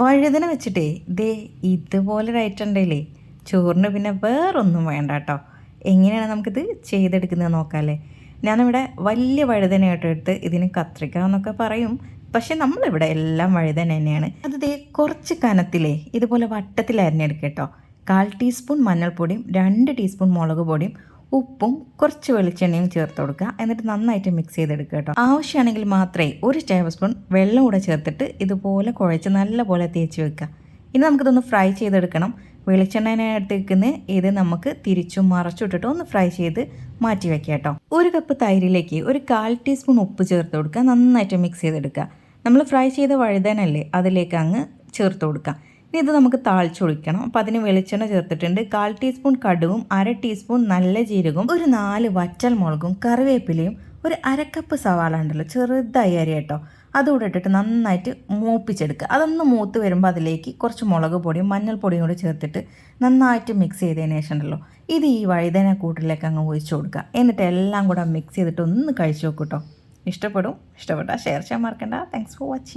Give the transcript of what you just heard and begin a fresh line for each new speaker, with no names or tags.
വഴുതന വെച്ചിട്ടേ ദേ ഇതുപോലെ റൈറ്റുണ്ടല്ലേ ചോറിന് പിന്നെ വേറൊന്നും വേണ്ട കേട്ടോ എങ്ങനെയാണ് നമുക്കിത് ചെയ്തെടുക്കുന്നത് നോക്കാമല്ലേ ഞാനിവിടെ വലിയ വഴുതനയായിട്ട് എടുത്ത് ഇതിന് കത്രിക എന്നൊക്കെ പറയും. പക്ഷെ നമ്മളിവിടെ എല്ലാം വഴുതന തന്നെയാണ്. അത് ദേ കുറച്ച് കനത്തിലേ ഇതുപോലെ വട്ടത്തിൽ അരിഞ്ഞെടുക്കുക കേട്ടോ കാൽ ടീസ്പൂൺ മഞ്ഞൾപ്പൊടിയും രണ്ട് ടീസ്പൂൺ മുളക് പൊടിയും ഉപ്പും കുറച്ച് വെളിച്ചെണ്ണയും ചേർത്ത് കൊടുക്കുക. എന്നിട്ട് നന്നായിട്ട് മിക്സ് ചെയ്തെടുക്കുക കേട്ടോ. ആവശ്യമാണെങ്കിൽ മാത്രമേ ഒരു ടേബിൾ സ്പൂൺ വെള്ളം കൂടെ ചേർത്തിട്ട് ഇതുപോലെ കുഴച്ച് നല്ലപോലെ തേച്ച് വെക്കുക. ഇനി നമുക്കിതൊന്ന് ഫ്രൈ ചെയ്തെടുക്കണം. വെളിച്ചെണ്ണ എടുത്തേക്കുന്ന ഇത് നമുക്ക് തിരിച്ചും മറച്ചിട്ടിട്ട് ഒന്ന് ഫ്രൈ ചെയ്ത് മാറ്റി വെക്കുക കേട്ടോ. ഒരു കപ്പ് തൈരിലേക്ക് ഒരു കാൽ ടീസ്പൂൺ ഉപ്പ് ചേർത്ത് കൊടുക്കുക. നന്നായിട്ട് മിക്സ് ചെയ്തെടുക്കുക. നമ്മൾ ഫ്രൈ ചെയ്ത വഴുതനല്ലേ അതിലേക്ക് അങ്ങ് ചേർത്ത് കൊടുക്കുക. ഇനി ഇത് നമുക്ക് താളിച്ചൊഴിക്കണം അപ്പോൾ അതിന് വെളിച്ചെണ്ണ ചേർത്തിട്ടുണ്ട്. കാൽ ടീസ്പൂൺ കടുവും അര ടീസ്പൂൺ നല്ല ജീരകവും ഒരു നാല് വറ്റൽ മുളകും കറിവേപ്പിലയും ഒരു അരക്കപ്പ് സവാള ഉണ്ടല്ലോ ചെറുതായി അരി കേട്ടോ. അതുകൂടെ ഇട്ടിട്ട് നന്നായിട്ട് മൂപ്പിച്ചെടുക്കുക. അതൊന്ന് മൂത്ത് വരുമ്പോൾ അതിലേക്ക് കുറച്ച് മുളക് പൊടിയും മഞ്ഞൾപ്പൊടിയും കൂടി ചേർത്തിട്ട് നന്നായിട്ട് മിക്സ് ചെയ്തതിന് ശേഷം ഉണ്ടല്ലോ ഇത് ഈ വഴുതന കൂട്ടിലേക്ക് അങ്ങ് ഒഴിച്ചു കൊടുക്കുക. എന്നിട്ട് എല്ലാം കൂടെ മിക്സ് ചെയ്തിട്ട് ഒന്ന് കഴിച്ചു നോക്കൂ കേട്ടോ. ഇഷ്ടപ്പെടും. ഇഷ്ടപ്പെട്ടാൽ ഷെയർ ചെയ്യാൻ മറക്കണ്ട. Thanks for watching